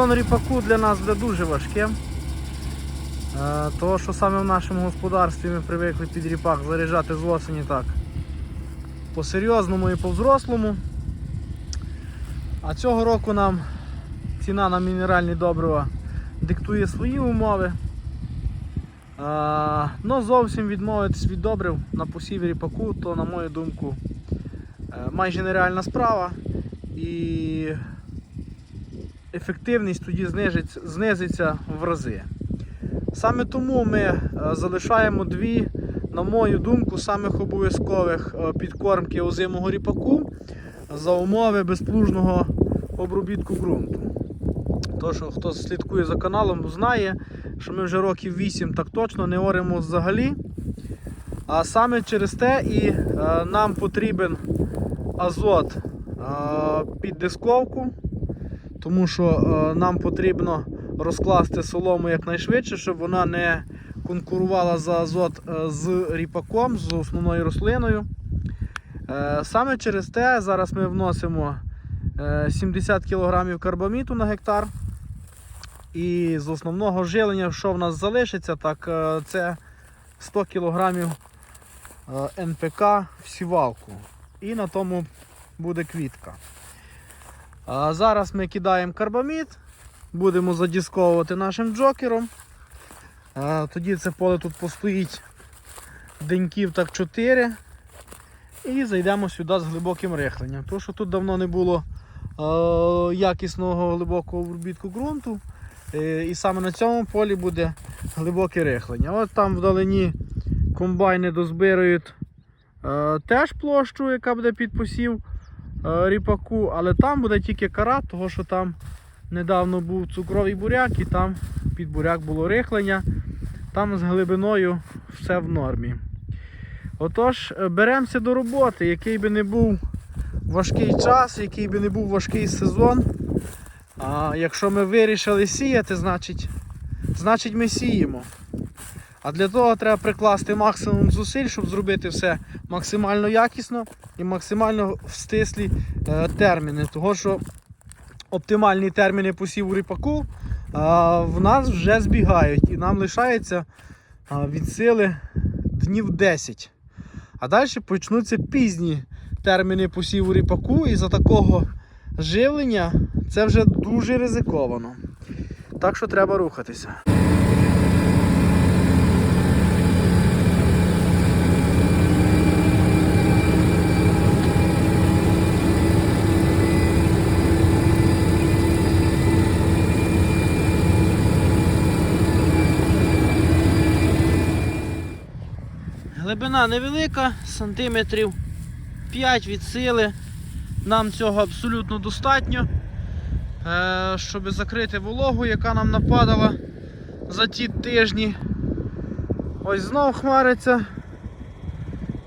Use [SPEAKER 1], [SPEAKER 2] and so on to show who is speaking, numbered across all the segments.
[SPEAKER 1] сезон ріпаку для нас буде дуже важким. Е, Того, що саме в нашому господарстві ми привикли під ріпак заряджати з осені так. По-серйозному і по-взрослому. А цього року нам ціна на мінеральні добрива диктує свої умови. А, ну зовсім відмовитись від добрив на посіві ріпаку, то, на мою думку, е, майже нереальна справа. І ефективність тоді знизиться в рази. Саме тому ми е, залишаємо дві, на мою думку, самих обов'язкових е, підкормки озимого ріпаку за умови безплужного обробітку ґрунту. То, що хто слідкує за каналом, знає, що ми вже років 8 так точно не оремо взагалі. А саме через те і е, нам потрібен азот під дисковку, тому що е, нам потрібно розкласти солому якнайшвидше, щоб вона не конкурувала за азот е, з ріпаком, з основною рослиною. Е, Саме через те зараз ми вносимо е, 70 кг карбаміту на гектар. І з основного жилення, що в нас залишиться, так це 100 кг НПК в сівалку. І на тому буде квітка. А зараз ми кидаємо карбамід, будемо задісковувати нашим джокером. Е, Тоді це поле тут постоїть деньків так 4. І зайдемо сюди з глибоким рихленням. Тому що тут давно не було е, якісного глибокого обробітку ґрунту. Е, і саме на цьому полі буде глибоке рихлення. От там вдалині комбайни дозбирають е, теж площу, яка буде під посів ріпаку, але там буде тільки кара, тому що там недавно був цукровий буряк і там під буряк було рихлення. Там з глибиною все в нормі. Отож, е, беремося до роботи, який би не був важкий час, який би не був важкий сезон. А якщо ми вирішили сіяти, значить, значить ми сіємо. А для того треба прикласти максимум зусиль, щоб зробити все максимально якісно і максимально в стислі е, терміни. Того що оптимальні терміни посіву ріпаку а, в нас вже збігають і нам лишається а, від сили днів 10. А далі почнуться пізні терміни посіву ріпаку, і за такого живлення це вже дуже ризиковано. Так що треба рухатися. Глибина невелика, сантиметрів 5 від сили. Нам цього абсолютно достатньо, е, щоб закрити вологу, яка нам нападала за ті тижні. Ось знов хмариться.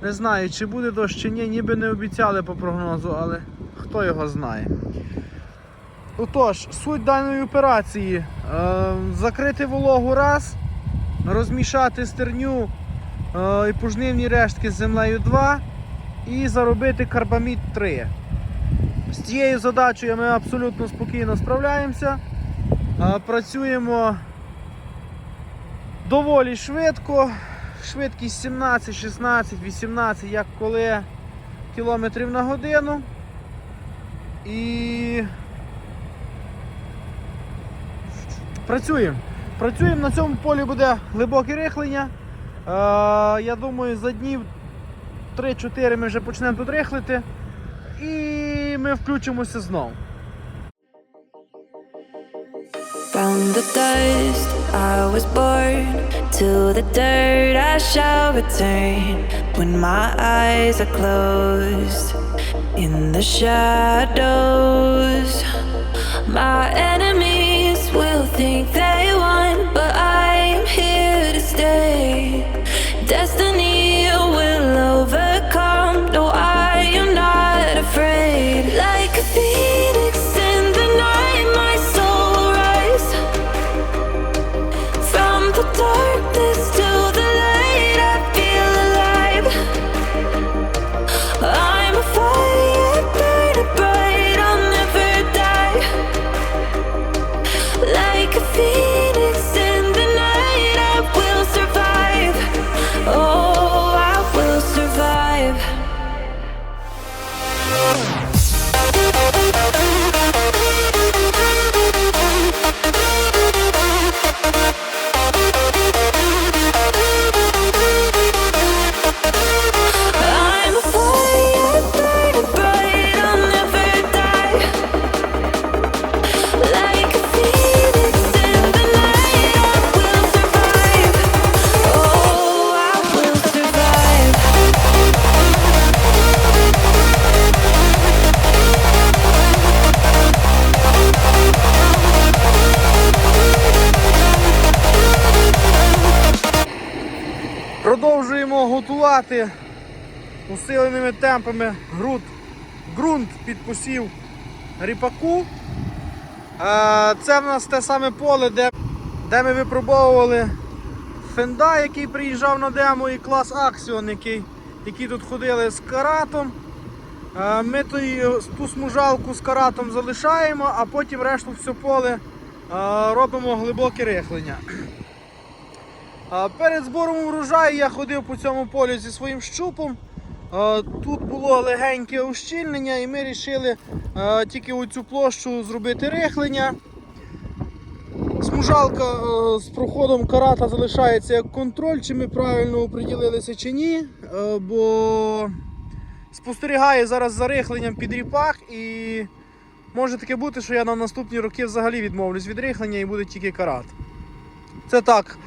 [SPEAKER 1] Не знаю, чи буде дощ, чи ні, ніби не обіцяли по прогнозу, але хто його знає. Отож, суть даної операції е, закрити вологу раз, розмішати стерню і пужнивні рештки з землею 2 і заробити карбамід 3. З цією задачею ми абсолютно спокійно справляємося. Е, Працюємо доволі швидко. Швидкість 17, 16, 18, як коли кілометрів на годину. І працюємо. Працюємо, на цьому полі буде глибоке рихлення. Е, я думаю, за днів 3-4 ми вже почнемо тут рихлити. І ми включимося знову.
[SPEAKER 2] From the dust I was born, to the dirt I shall return. When my eyes are closed, in the shadows, my enemies will think they Destiny.
[SPEAKER 1] Усиленими темпами ґрунт, ґрунт під посів ріпаку. Е, Це в нас те саме поле, де, де ми випробовували фенда, який приїжджав на демо, і клас Аксіон, який, які тут ходили з каратом. Е, Ми ту смужалку з каратом залишаємо, а потім решту все поле е, робимо глибоке рихлення. Перед збором урожаю я ходив по цьому полю зі своїм щупом. Тут було легеньке ущільнення і ми вирішили тільки оцю площу зробити рихлення. Смужалка е, з проходом карата залишається як контроль, чи ми правильно оприділилися чи ні. е, Бо спостерігаю зараз за рихленням під ріпак і може таке бути, що я на наступні роки взагалі відмовлюсь від рихлення і буде тільки карат. Це так,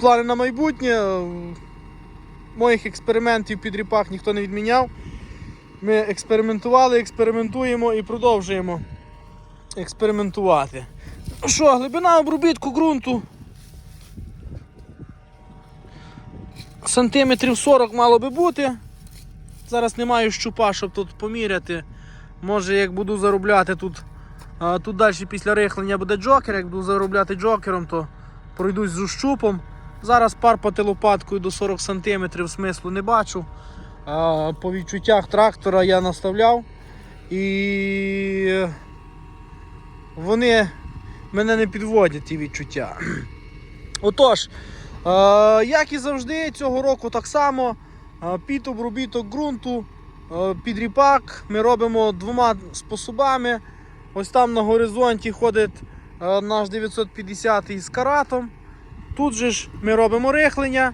[SPEAKER 1] плани на майбутнє. Моїх експериментів під ріпак ніхто не відміняв. Ми експериментували, експериментуємо і продовжуємо експериментувати. Ну Що, глибина обробітку ґрунту? Сантиметрів 40 мало би бути. Зараз не маю щупа, щоб тут поміряти. Може, як буду заробляти тут, тут далі після рихлення буде джокер. Як буду заробляти джокером, то пройдусь з щупом. Зараз парпати лопаткою до 40 см смислу не бачу. А, По відчуттях трактора я наставляв. І вони мене не підводять ті відчуття. Отож, як і завжди, цього року так само під обробіток ґрунту, під ріпак ми робимо двома способами. Ось там на горизонті ходить наш 950 з каратом. Тут же ж ми робимо рихлення.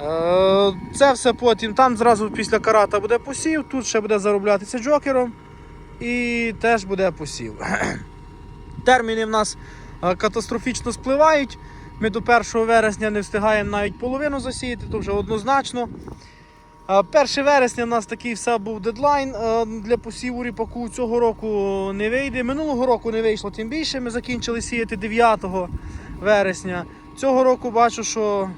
[SPEAKER 1] Е, Це все потім, там зразу після карата буде посів, тут ще буде зароблятися джокером і теж буде посів. Терміни в нас е, катастрофічно спливають. Ми до 1 вересня не встигаємо навіть половину засіяти, то вже однозначно. Е, 1 вересня в нас такий все був дедлайн е, для посіву ріпаку. Цього року не вийде. Минулого року не вийшло тим більше. Ми закінчили сіяти 9 вересня. Цього року бачу, що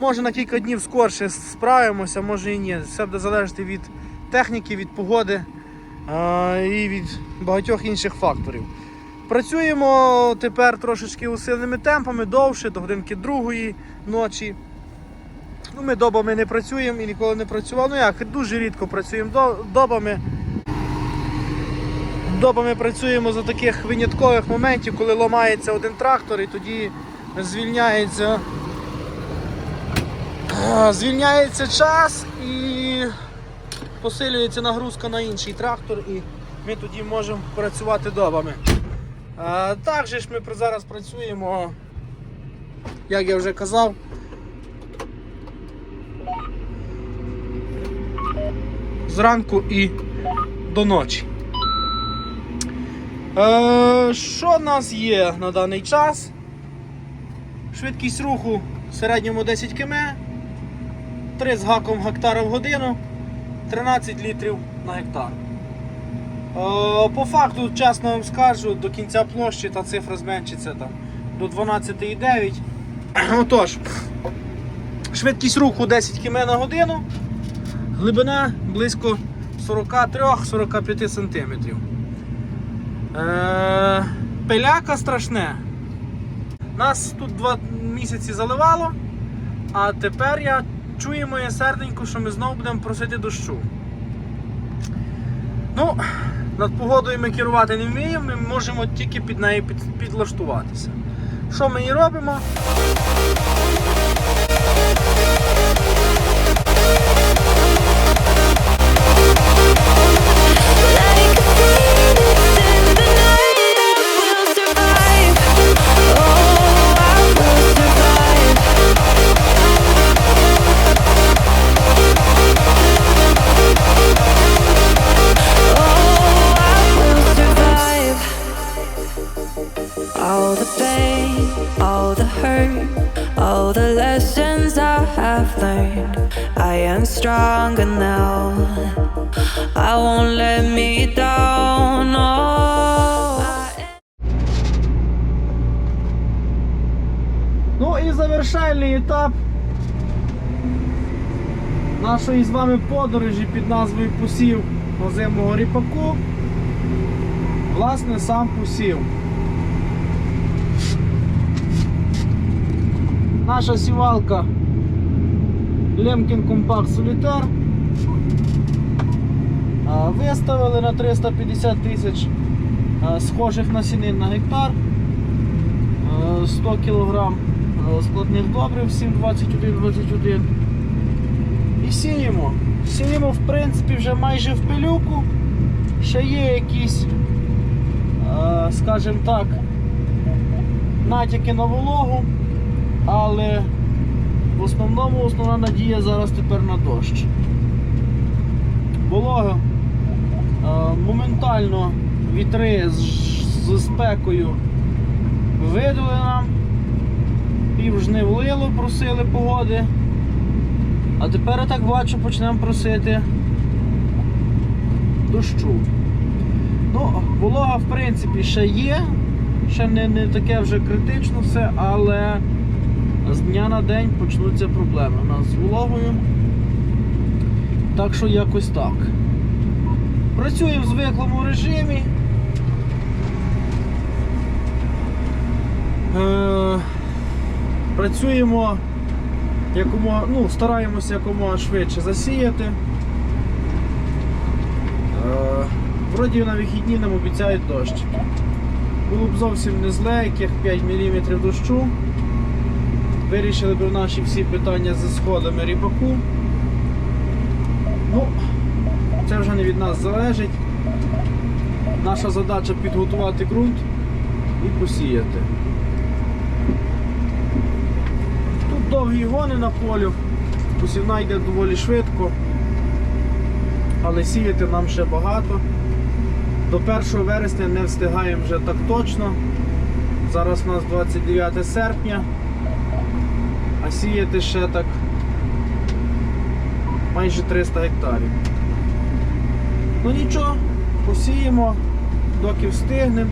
[SPEAKER 1] може на кілька днів скорше справимося, може і ні. Все буде залежати від техніки, від погоди е, і від багатьох інших факторів. Працюємо тепер трошечки усиленими темпами, довше, до годинки другої ночі. Ну, ми добами не працюємо і ніколи не працювали. Ну як, дуже рідко працюємо до- добами. Добами працюємо за таких виняткових моментів, коли ламається один трактор і тоді звільняється, звільняється час і посилюється нагрузка на інший трактор, і ми тоді можемо працювати добами. Також ж ми зараз працюємо, як я вже казав. Зранку і до ночі. Е, що в нас є на даний час? Швидкість руху в середньому 10 км, 3 з гаком гектара в годину, 13 літрів на гектар. Е, По факту, чесно вам скажу, до кінця площі та цифра зменшиться там до 12,9. Отож, швидкість руху 10 км на годину, глибина близько 43-45 см. Е, пиляка страшне. Нас тут два місяці заливало, а тепер я чую моє серденько, що ми знову будемо просити дощу. Ну, над погодою ми керувати не вміємо, ми можемо тільки під неї підлаштуватися. Що ми і робимо?
[SPEAKER 2] Stronger now. I won't let me down.
[SPEAKER 1] Ну і завершальний етап нашої з вами подорожі під назвою Посів озимого ріпаку. Власне, сам посів. Наша сівалка Лемкін Компакт Солітар. Виставили на 350 тисяч схожих насінин на гектар. 100 кг складних добрив 7,21-21. І сіємо. Сіємо, в принципі, вже майже в пилюку. Ще є якісь, скажімо так, натяки на вологу, але в основному основна надія зараз тепер на дощ. Волога е, моментально вітри з, спекою видали нам, пів жнив лило, просили погоди. А тепер я так бачу, почнемо просити дощу. Ну, волога, в принципі, ще є, ще не, не таке вже критично все, але з дня на день почнуться проблеми у нас з вологою. Так що якось так. Працюємо в звиклому режимі. Е, працюємо якомога, ну, стараємося якомога швидше засіяти. Е, вроді на вихідні нам обіцяють дощ. Було б зовсім не зле, яких 5 мм дощу. Вирішили б наші всі питання зі сходами ріпаку. Ну, це вже не від нас залежить. Наша задача підготувати ґрунт і посіяти. Тут довгі гони на полю, посівна йде доволі швидко, але сіяти нам ще багато. До 1 вересня не встигаємо вже так точно. Зараз у нас 29 серпня, сіяти ще так майже 300 гектарів. Ну нічого, посіємо, доки встигнемо.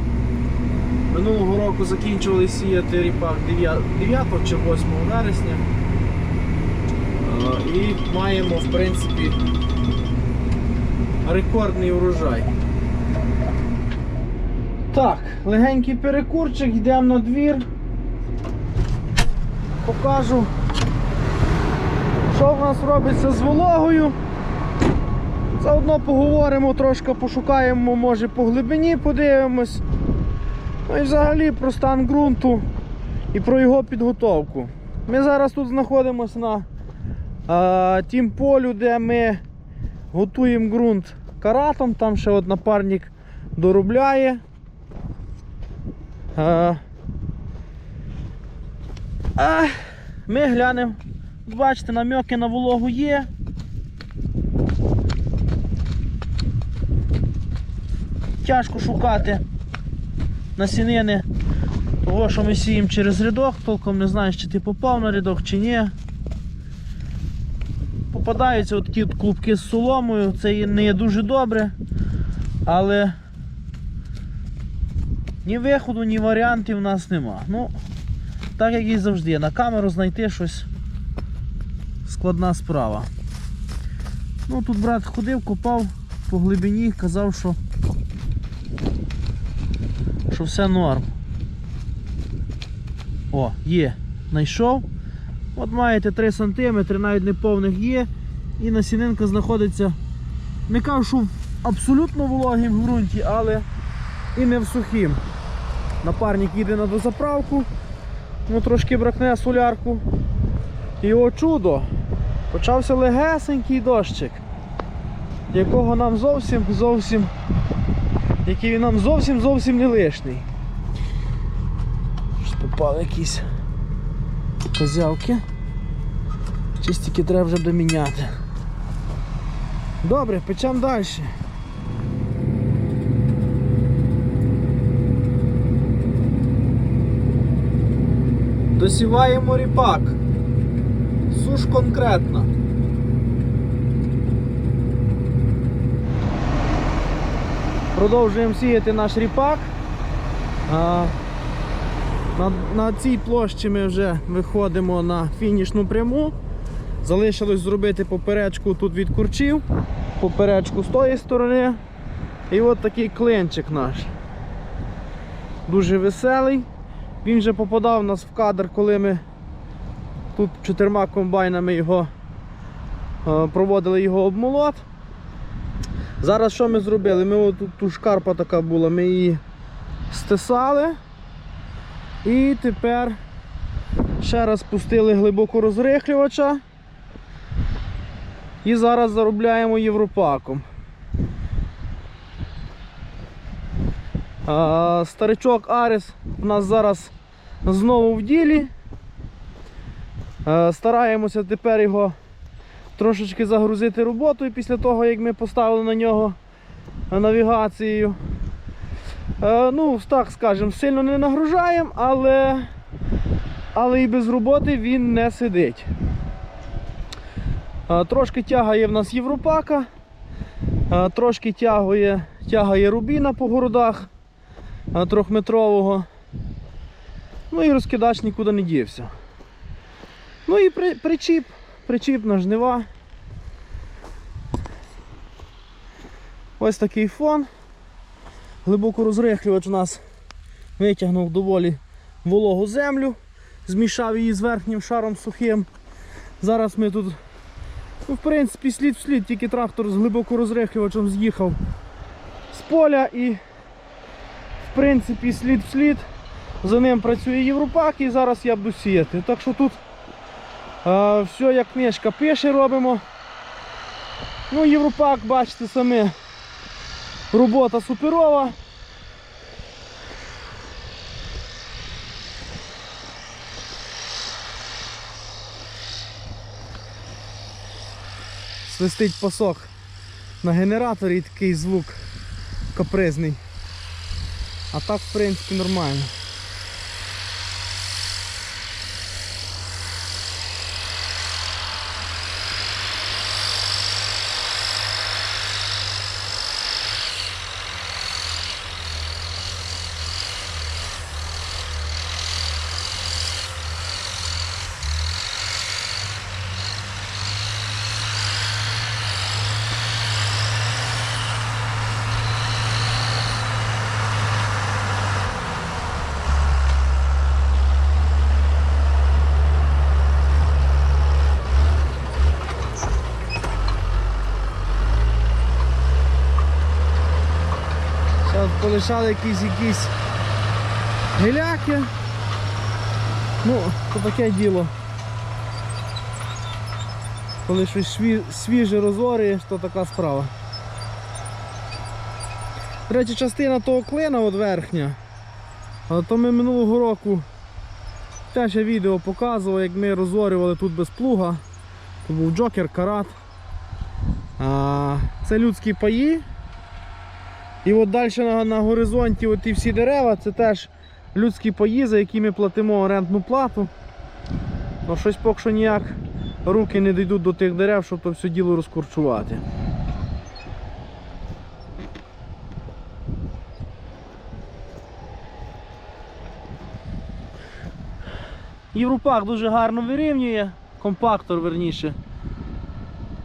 [SPEAKER 1] Минулого року закінчували сіяти ріпак 9, 9 чи 8 вересня. Е, І маємо, в принципі, рекордний урожай. Так, легенький перекурчик, йдемо на двір. Покажу, що в нас робиться з вологою. Заодно поговоримо, трошки пошукаємо, може по глибині подивимось. Ну і взагалі про стан ґрунту і про його підготовку. Ми зараз тут знаходимося на а, тім полю, де ми готуємо ґрунт каратом, там ще от напарник доробляє. А, а, ми глянемо. Бачите, намьоки на вологу є. Тяжко шукати насінини того, що ми сіємо через рядок, толком не знаєш, чи ти попав на рядок, чи ні. Попадаються от такі клубки з соломою, це не є дуже добре, але ні виходу, ні варіантів у нас нема. Ну, так як і завжди, на камеру знайти щось складна справа. Ну тут брат ходив, копав по глибині, казав, що що все норм. О, є, знайшов. От маєте 3 см, навіть не повних є. І насінинка знаходиться, не кажу, що в абсолютно вологім ґрунті, але і не в сухім. Напарник їде на дозаправку, ну трошки бракне солярку. І о чудо! Почався легесенький дощик, якого нам зовсім зовсім який нам зовсім зовсім не лишний. Попали якісь козявки. Чистики треба вже доміняти. Добре, печемо далі. Досіваємо ріпак. Суш конкретно. Продовжуємо сіяти наш ріпак. На, на цій площі ми вже виходимо на фінішну пряму. Залишилось зробити поперечку тут від курчів, поперечку з тої сторони. І от такий клинчик наш. Дуже веселий. Він вже попадав нас в кадр, коли ми тут чотирма комбайнами його е, проводили його обмолот. Зараз що ми зробили? Ми от ту шкарпа така була, ми її стисали. І тепер ще раз пустили глибоко розрихлювача. І зараз заробляємо європаком. Старичок Аріс у нас зараз знову в ділі. Е, Стараємося тепер його трошечки загрузити роботою після того, як ми поставили на нього навігацію. Е, Ну, так скажемо, сильно не нагружаємо, але, але і без роботи він не сидить. Е, Трошки тягає в нас Європака, трошки тягає, тягає рубіна по городах трьохметрового. Ну і розкидач нікуди не дівся. Ну і при, причіп, причіп на жнива. Ось такий фон. Глибоко розрихлювач у нас витягнув доволі вологу землю, змішав її з верхнім шаром сухим. Зараз ми тут, ну, в принципі, слід в слід, тільки трактор з глибоко розрихлювачем з'їхав з поля і принципі слід в слід. За ним працює Європак і зараз я буду сіяти. Так що тут а, все як книжка пише робимо. Ну, Європак, бачите самі, робота суперова. Свистить пасок на генераторі і такий звук капризний. А так, в принципі, нормально. Зараз якісь якісь геляки. Ну, то таке діло. Коли щось свіже розорюєш, то така справа. Речі, частина того клина от верхня. а То ми минулого року теж я відео показував, як ми розорювали тут без плуга. Тут був джокер, карат. А, це людські паї. І от далі на, на горизонті от всі дерева, це теж людські паї, за які ми платимо орендну плату. Ну щось поки що ніяк руки не дійдуть до тих дерев, щоб то все діло розкорчувати. Європак дуже гарно вирівнює, компактор верніше.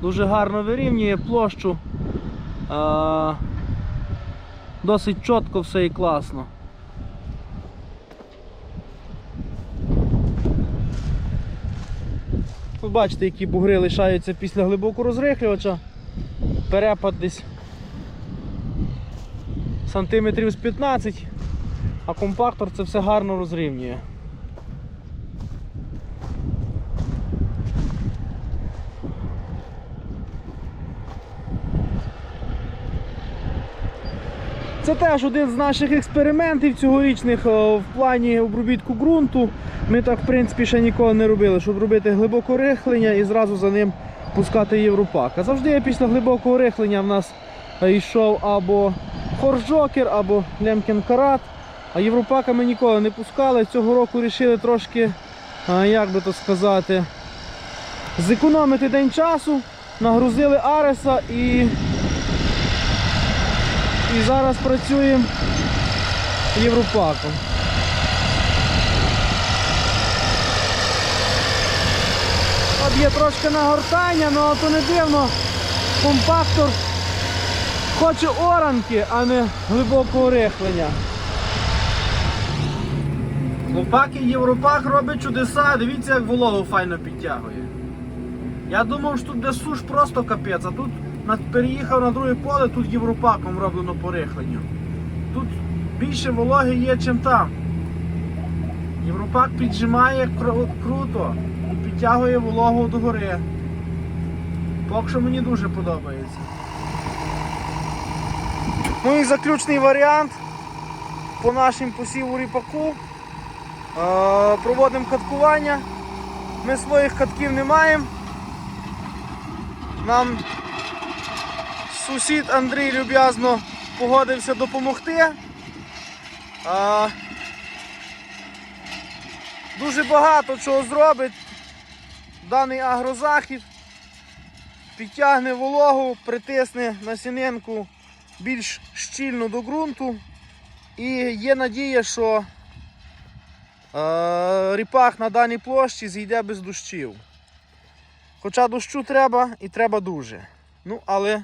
[SPEAKER 1] Дуже гарно вирівнює площу. Досить чітко все і класно. Ви бачите, які бугри лишаються після глибокого розрихлювача. Перепад десь сантиметрів з 15, а компактор це все гарно розрівнює. Це теж один з наших експериментів цьогорічних в плані обробітку ґрунту. Ми так в принципі ще ніколи не робили, щоб робити глибоке рихлення і зразу за ним пускати європак. А завжди після глибокого рихлення в нас е, йшов або хоржокер, або лемкін карат. А європака ми ніколи не пускали. Цього року вирішили трошки, е, як би то сказати, зекономити день часу, нагрузили Ареса і і зараз працюємо європаком. А є трошки нагортання, але то не дивно. Компактор хоче оранки, а не глибокого рихлення. Хлопаки Європак робить чудеса, дивіться, як вологу файно підтягує. Я думав, що тут де суш просто капець, а тут переїхав на друге поле, тут європаком роблено по рихленню. Тут більше вологи є, чим там. Європак піджимає кру- круто і підтягує вологу догори. Поки що мені дуже подобається. Ну і заключний варіант по нашому посіву ріпаку. Е, Проводимо каткування. Ми своїх катків не маємо. Нам сусід Андрій люб'язно погодився допомогти. Дуже багато чого зробить даний агрозахід. Підтягне вологу, притисне насінинку більш щільно до ґрунту. І є надія, що ріпак на даній площі зійде без дощів. Хоча дощу треба і треба дуже. Ну, але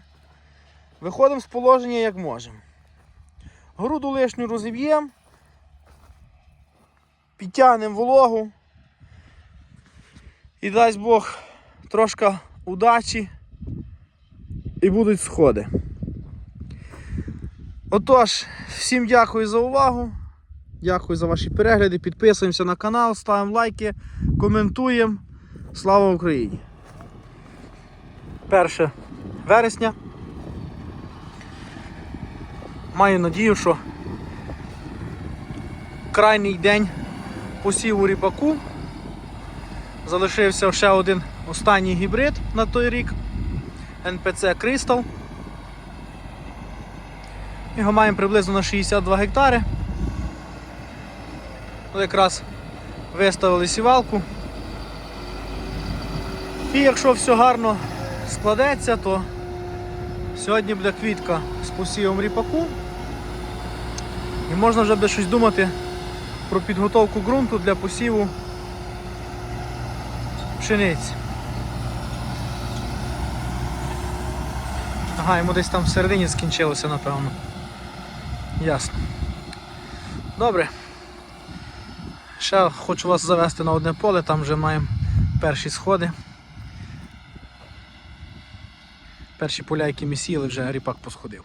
[SPEAKER 1] виходимо з положення як можемо. Груду лишню розіб'ємо, підтягнемо вологу і дасть Бог трошки удачі і будуть сходи. Отож, всім дякую за увагу. Дякую за ваші перегляди. Підписуємося на канал, ставимо лайки, коментуємо. Слава Україні! 1 вересня. Маю надію, що крайній день посіву ріпаку. Залишився ще один останній гібрид на той рік. НПЦ Crystal. Його маємо приблизно на 62 гектари. От якраз виставили сівалку. І якщо все гарно складеться, то сьогодні буде квітка з посівом ріпаку. І можна вже буде щось думати про підготовку ґрунту для посіву пшениці. Ага, йому десь там всередині скінчилося, напевно. Ясно. Добре. Ще хочу вас завести на одне поле, там вже маємо перші сходи. Перші поля, які ми сіяли, вже ріпак посходив.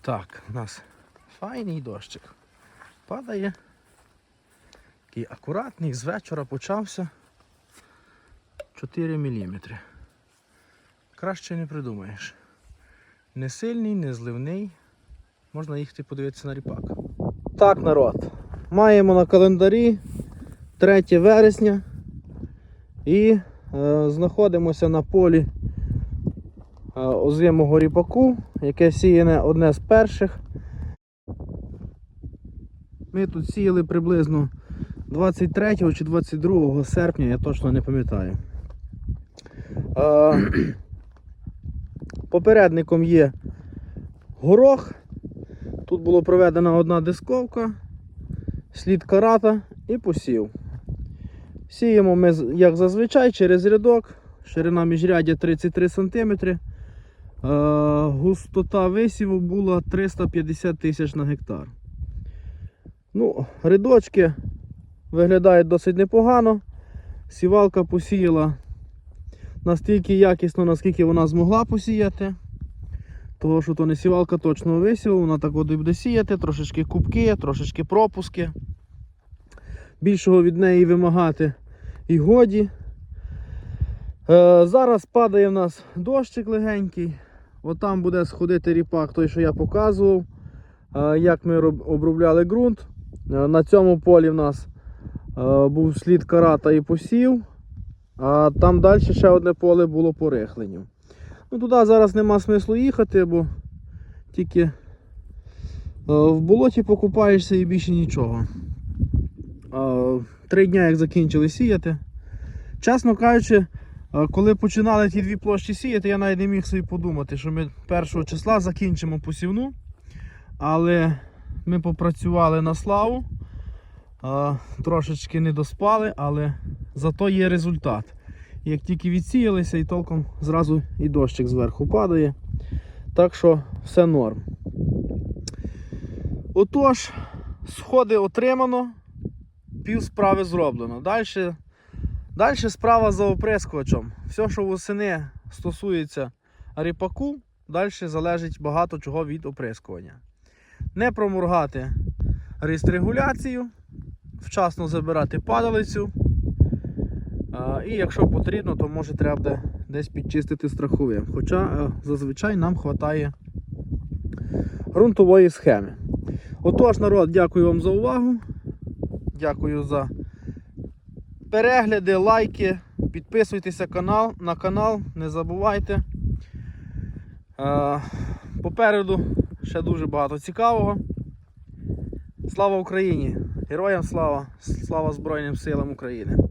[SPEAKER 1] Так, у нас файний дощик. Падає. Такий акуратний, з вечора почався 4 мм. Краще не придумаєш. Не сильний, не зливний. Можна їхати подивитися на ріпак. Так, народ. Маємо на календарі 3 вересня і е, знаходимося на полі е, озимого ріпаку, яке сіяне одне з перших. Ми тут сіяли приблизно 23 чи 22 серпня, я точно не пам'ятаю. Попередником є горох. Тут було проведена одна дисковка, слід карата і посів. Сіємо ми, як зазвичай, через рядок, ширина міжряддя 33 см. Густота висіву була 350 тисяч на гектар. Ну, рядочки виглядають досить непогано. Сівалка посіяла настільки якісно, наскільки вона змогла посіяти. Того, що то не сівалка точного висіву, вона так от і буде сіяти, трошечки кубки, трошечки пропуски. Більшого від неї вимагати і годі. Е, зараз падає в нас дощик легенький. От буде сходити ріпак, той, що я показував, е, як ми обробляли ґрунт. Е, на цьому полі в нас е, був слід карата і посів. А там далі ще одне поле було по рихленню. Ну, туди зараз нема смислу їхати, бо тільки е, в болоті покупаєшся і більше нічого. Три дні як закінчили сіяти. Чесно кажучи, коли починали ті дві площі сіяти, я навіть не міг собі подумати, що ми 1 числа закінчимо посівну. Але ми попрацювали на славу. трошечки не доспали, але зато є результат. Як тільки відсіялися і толком зразу і дощик зверху падає. Так що все норм. Отож, сходи отримано, пів справи зроблено. Далі, далі справа за оприскувачем. Все, що восени стосується ріпаку, далі залежить багато чого від оприскування. Не проморгати регуляцію, вчасно забирати падалицю. І якщо потрібно, то може треба буде десь підчистити страховим. Хоча е, зазвичай нам вистачає ґрунтової схеми. Отож, народ, дякую вам за увагу. Дякую за перегляди, лайки. Підписуйтеся канал, на канал, не забувайте. Е, Попереду ще дуже багато цікавого. Слава Україні! Героям слава! Слава Збройним силам України!